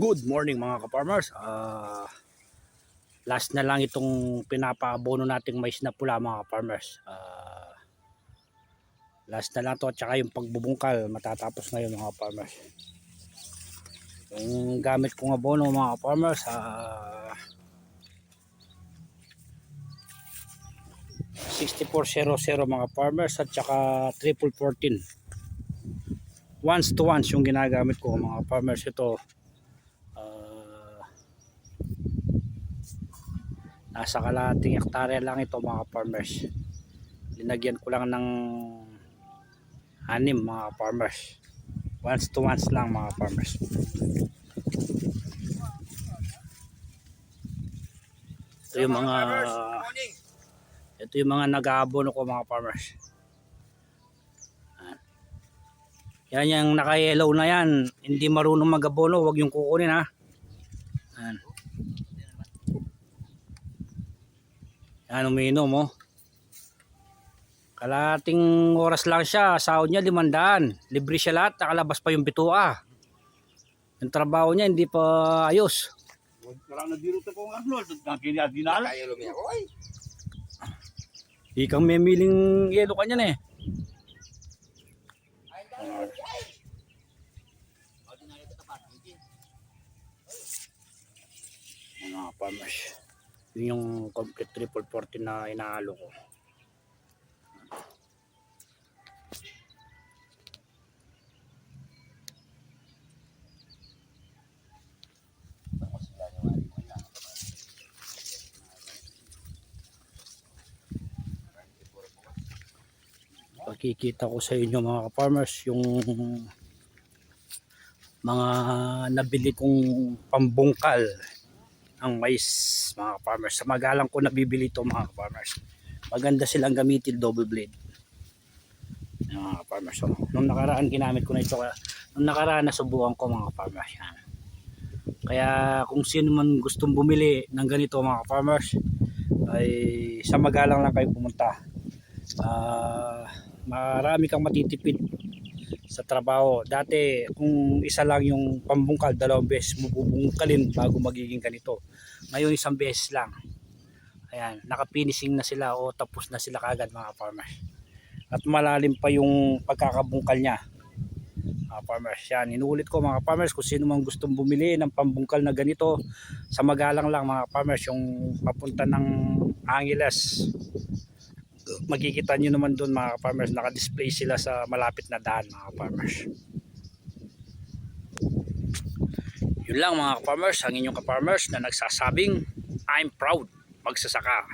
Good morning mga ka-farmers. Ah, last na lang itong pinapaabono nating mais na pula mga ka-farmers. Ah, last na lang to at saka yung pagbubungkal matatapos ngayon mga ka-farmers. Yung gamit kong abono mga ka-farmers ah, 6400 mga farmers at saka triple 14 once to once yung ginagamit ko mga farmers ito nasa kalating hektarya lang ito mga farmers. Linagyan ko lang ng anim mga farmers. Once to once lang mga farmers. Ito yung mga ito yung mga nag-aabono ko mga farmers. Yan yung naka-yellow na yan. Hindi marunong mag-abono, wag yung kukunin ha. Yan umiinom oh. Kalating oras lang siya, sahod niya limandaan. Libre siya lahat, nakalabas pa yung bitua. Yung trabaho niya hindi pa ayos. Wala na dito ko nga no, nakakini at dinala. Ayaw lumiyak ko ay. Ikang may miling yelo ka niyan eh. Mga farmers. Yun yung complete triple 40 na inaalo ko. Pakikita ko sa inyo mga farmers yung mga nabili kong pambungkal ang mais mga farmers. Sa magalang ko nabibili ito mga farmers. Maganda silang gamitin double blade. Mga farmers. So, nung nakaraan ginamit ko na ito. kaya- Nung nakaraan nasubukan ko mga farmers. Yan. Kaya kung sino man gustong bumili ng ganito mga farmers ay sa magalang lang kayo pumunta. Ah, marami kang matitipid sa trabaho. Dati, kung isa lang yung pambungkal, dalawang beses mo bubungkalin bago magiging ganito. Ngayon, isang beses lang. Ayan, nakafinishing na sila o tapos na sila kagad mga farmers. At malalim pa yung pagkakabungkal niya. Mga farmers, yan. Inuulit ko mga farmers kung sino man gustong bumili ng pambungkal na ganito sa magalang lang mga farmers yung papunta ng Angeles makikita nyo naman doon mga farmers naka-display sila sa malapit na daan mga farmers yun lang mga farmers ang inyong ka-farmers na nagsasabing I'm proud. Magsasaka